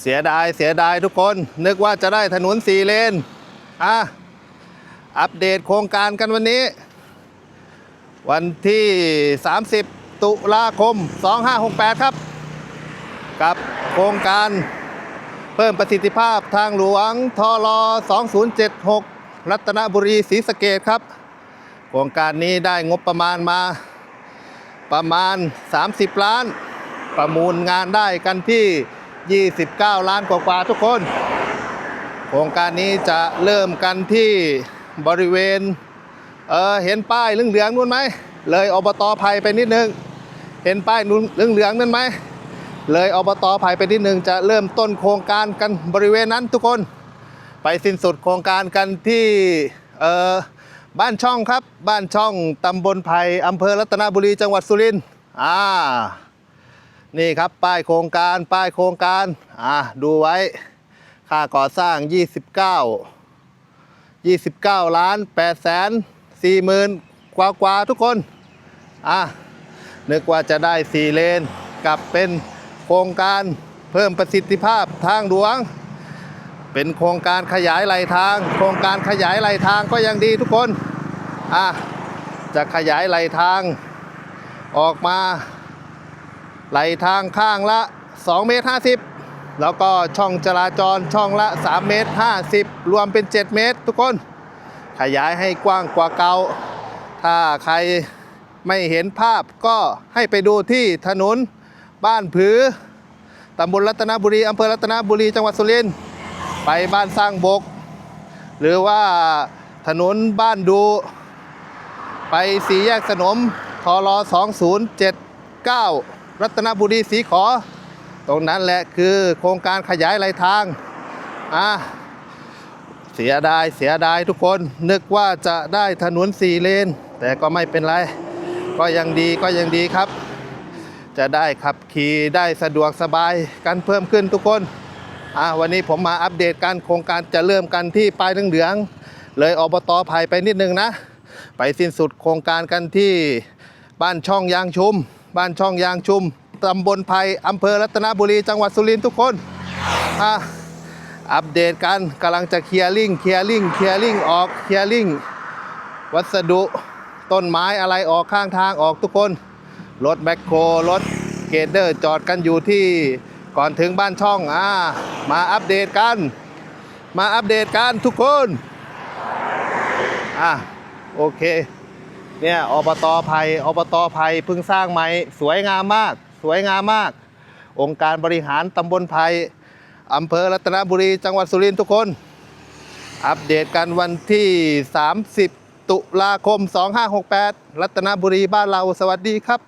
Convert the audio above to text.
เสียดายเสียดายทุกคน นึกว่าจะได้ถนนสี่เลนอะอัปเดตโครงการกันวันนี้ วันที่ 30 ตุลาคม 2568 ครับ กับโครงการเพิ่มประสิทธิภาพทางหลวงทล2076 รัตนบุรีศรีสะเกดครับ โครงการนี้ได้งบประมาณมาประมาณ 30 ล้าน ประมูลงานได้กันที่ 29 ล้านกว่าๆทุกคน โครงการนี้จะเริ่มกันที่บริเวณเออเห็นป้ายเหลืองๆนู่นไหม เลยอบตภัยไปนิดนึง เห็นป้ายนู่นเหลืองๆนั่นไหม เลยอบตภัยไปนิดนึง จะเริ่มต้นโครงการกันบริเวณนั้นทุกคน ไปสิ้นสุดโครงการกันที่เออบ้านช่องครับ บ้านช่องตำบลไผ่อำเภอรัตนบุรีจังหวัดสุรินทร์อ่า นี่ครับป้ายโครงการป้ายโครงการอ่าดูไว้ ค่าก่อสร้าง 29 29 ล้าน8แสน4หมื่นกว่ากว่าทุกคนอะนึกว่าจะได้ 4 เลนกลับเป็นโครงการเพิ่มประสิทธิภาพทางหลวง เป็นโครงการขยายไหลทาง โครงการขยายไหลทางก็ยังดีทุกคนอะจะขยายไหลทางออกมา ไหลทางข้างละ2เมตร50 แล้วก็ช่องจราจรช่องละ3เมตร50 รวมเป็น 7 เมตร ทุกคน ขยายให้กว้างกว่าเก่าถ้าใครไม่เห็นภาพก็ให้ไปดูที่ถนนบ้านผือตำบลรัตนบุรีอำเภอรัตนบุรีจังหวัดสุรินทร์ไปบ้านสร้างบก หรือว่าถนนบ้านดู ไปสีแยกสนมทร2079 รัตนบุรีสีขอ ตรงนั้นแหละคือโครงการขยายไหลทางอะเสียดายเสียดายทุกคนนึกว่าจะได้ถนนสี่เลน แต่ก็ไม่เป็นไร ก็ยังดีก็ยังดีครับ จะได้ขับขี่ได้สะดวกสบายกันเพิ่มขึ้นทุกคนอะวันนี้ผมมาอัปเดตการโครงการจะเริ่มกันที่ปลายเหลืองเลยอบตภัยไปนิดนึงนะ ไปสิ้นสุดโครงการกันที่บ้านช่องยางชุม บ้านช่องยางชุมตำบลไผ่อำเภอรัตนบุรีจังหวัดสุรินทร์ทุกคนอะอัปเดตกันกำลังจะเคลียร์ลิงเคลียร์ลิงเคลียร์ลิงออกเคลียร์ลิงวัสดุต้นไม้อะไรออกข้างทางออกทุกคน รถแมคโครรถเกเดอร์จอดกันอยู่ที่ก่อนถึงบ้านช่องอ่ามาอัปเดตกัน มาอัปเดตกันทุกคนอะโอเค เนี่ยอบตภัยอบตภัยเพิ่งสร้างใหม่สวยงามมาก สวยงามมาก องค์การบริหารตำบลภัยอำเภอรัตนบุรีจังหวัดสุรินทร์ทุกคน อัปเดตกันวันที่ 30 ตุลาคม 2568 รัตนบุรีบ้านเราสวัสดีครับ